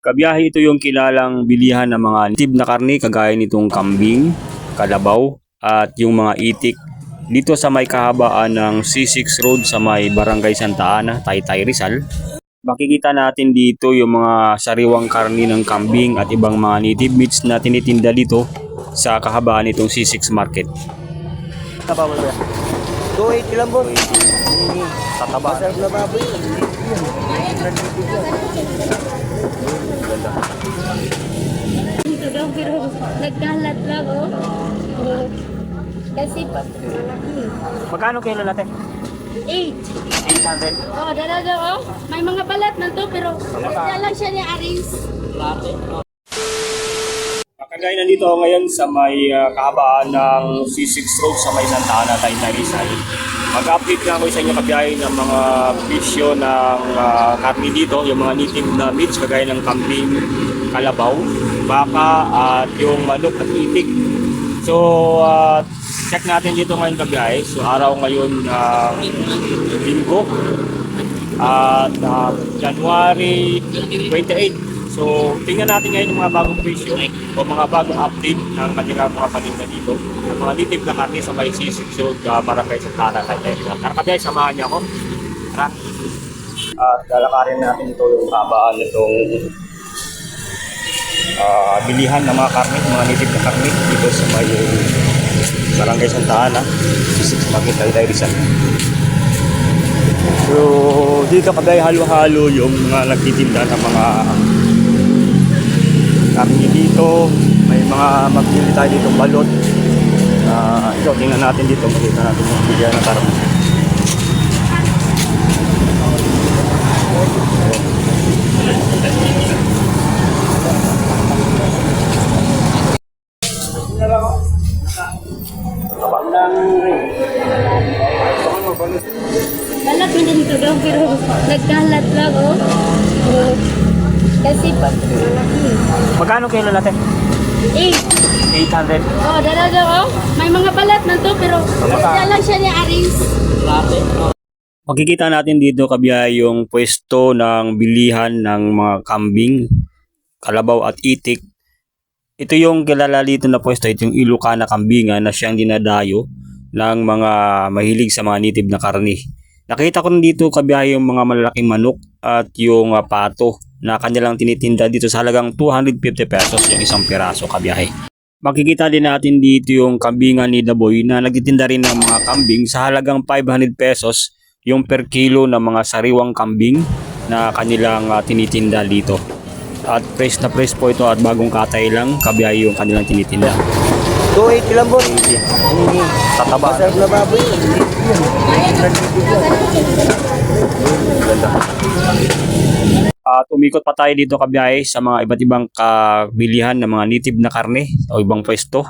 Kabiyahe ito yung kilalang bilihan ng mga native na karne kagaya nitong kambing, kalabaw at yung mga itik dito sa may kahabaan ng C6 Road sa may Barangay Santa Ana, Taytay Rizal. Makikita natin dito yung mga sariwang karni ng kambing at ibang mga native meats na tinitinda dito sa kahabaan nitong C6 Market. Taba mo ba? 280 lang boss. Tataba. Masarap na baboy. Ito daw, pero nagkalat lang, oh. Oh. Kasi pa, malaki. Magkano kilo natin? Eight. 800. Oh, dalaga, oh. May mga balat na to, pero kaya lang siya ni Aris. Kagaya nandito ako ngayon sa may ah, kahabaan ng C6 Road sa may Santa Ana, Taytay Rizal. Mag-update na ako sa inyo kabiyahe ng mga bisyo ng uh, karni dito, yung mga native na meats kagaya ng kambing, kalabaw, baka at yung manok at itik. So, ah, check natin dito ngayon kabiyahe. So, araw ngayon ng linggo at ah, January 28. So, tingnan natin ngayon yung mga bagong presyo o mga bagong update ng kanilang mga paninda dito. Yung mga native na karne sa may sisig so uh, barangay sa Tana kay Tara kabiyay, samahan niyo ako. Tara. At lalakarin natin ito yung habaan nitong ah, bilihan ng mga karne, mga native na karne dito sa may barangay Santa Ana, sisig Magit Taytay Rizal. So, dito kabay halo-halo yung mga nagtitinda ng mga karne dito. May mga magbili tayo dito balot. Ah, ito, tingnan natin dito. Makita natin yung bigyan ng karne. Nagkalat lang, oh. Oh. Kasi pa, malaki. Magkano kilo natin? Eight. 800. Oh, dalaga, oh. May mga balat na to, pero kaya lang siya ni Aris. Makikita natin dito kabiyay yung pwesto ng bilihan ng mga kambing, kalabaw at itik. Ito yung kilala dito na pwesto, ito yung Ilocana kambingan na siyang dinadayo ng mga mahilig sa mga native na karni. Nakita ko na dito kabiyay yung mga malalaking manok at yung ah, pato na kanilang tinitinda dito sa halagang 250 pesos yung isang piraso kabiyahe. Makikita din natin dito yung kambingan ni Daboy na nagtitinda rin ng mga kambing sa halagang 500 pesos yung per kilo ng mga sariwang kambing na kanilang ah, tinitinda dito. At fresh na fresh po ito at bagong katay lang kabiyay yung kanilang tinitinda. 280 lang boss. Tataba. Masarap na baboy. At umikot pa tayo dito kabiyahe sa mga iba't ibang kabilihan ng mga native na karne o ibang pwesto.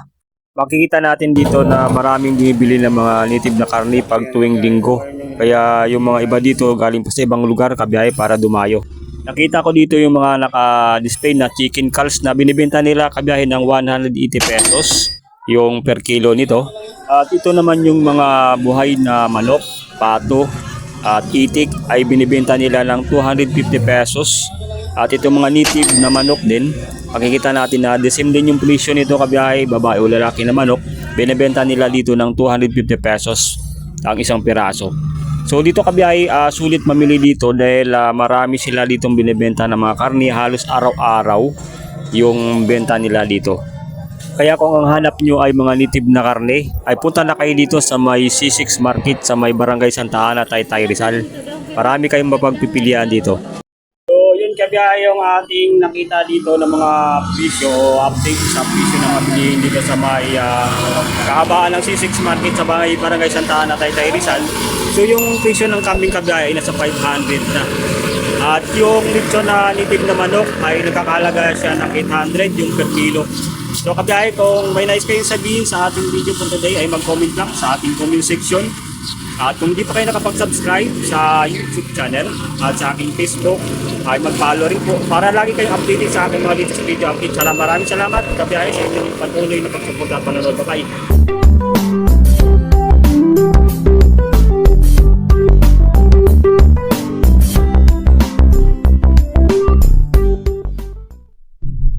Makikita natin dito na maraming bumibili ng mga native na karne pag tuwing linggo. Kaya yung mga iba dito galing pa sa ibang lugar kabiyahe para dumayo. Nakita ko dito yung mga naka-display na chicken calls na binibenta nila kabiyahe ng 180 pesos yung per kilo nito. At ito naman yung mga buhay na manok, pato, at itik ay binibenta nila ng 250 pesos. At itong mga native na manok din, makikita natin na the same din yung presyo nito kabiyahe, babae o lalaki na manok, binibenta nila dito ng 250 pesos ang isang piraso. So dito kabiyahe, ah, sulit mamili dito dahil ah, marami sila ditong binibenta ng mga karni halos araw-araw yung benta nila dito. Kaya kung ang hanap nyo ay mga native na karne, ay punta na kayo dito sa may C6 Market sa may Barangay Santa Ana, Taytay Rizal. Marami kayong mapagpipilian dito. So yun kabiyahe yung ating nakita dito ng mga presyo o update sa presyo ng mga bilihin dito sa may ah, kahabaan ng C6 Market sa may Barangay Santa Ana, Taytay Rizal. So yung presyo ng kambing kabiyahe ay nasa 500 na. At yung lechon na native na manok ay nagkakalaga siya ng 800 yung per kilo. So kabiyahe, kung may nais kayong sabihin sa ating video for today ay mag-comment lang sa ating comment section. At kung di pa kayo nakapag-subscribe sa YouTube channel at sa aking Facebook, ay mag-follow rin po para lagi kayong updated sa aking mga latest video update. Salamat, maraming salamat. Kabiyahe sa inyong patuloy na pagsuporta at panonood. Bye-bye.